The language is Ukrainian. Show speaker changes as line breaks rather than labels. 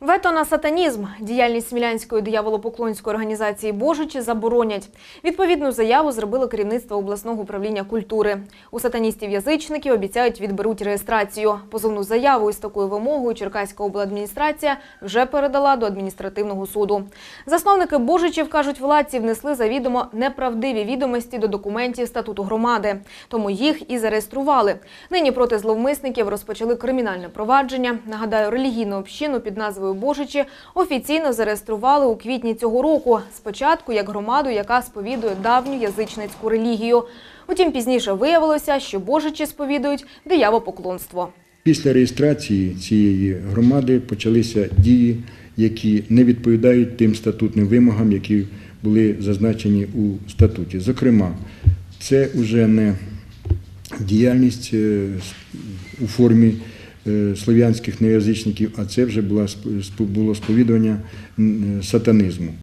Вето на сатанізм. Діяльність Смілянської дияволопоклонської організації Божичі заборонять. Відповідну заяву зробило керівництво обласного управління культури. У сатаністів-язичників обіцяють відберуть реєстрацію. Позовну заяву із такою вимогою Черкаська обладміністрація вже передала до адміністративного суду. Засновники Божичів, кажуть, владці внесли завідомо неправдиві відомості до документів статуту громади. Тому їх і зареєстрували. Нині проти зловмисників розпочали кримінальне провадження. Нагадаю, релігійну общину під назвою Божичі офіційно зареєстрували у квітні цього року. Спочатку як громаду, яка сповідує давню язичницьку релігію. Утім, пізніше виявилося, що Божичі сповідують диявопоклонство.
Після реєстрації цієї громади почалися дії, які не відповідають тим статутним вимогам, які були зазначені у статуті. Зокрема, це вже не діяльність е, у формі слов'янських неязичників, а це вже було сповідування м, сатанізму.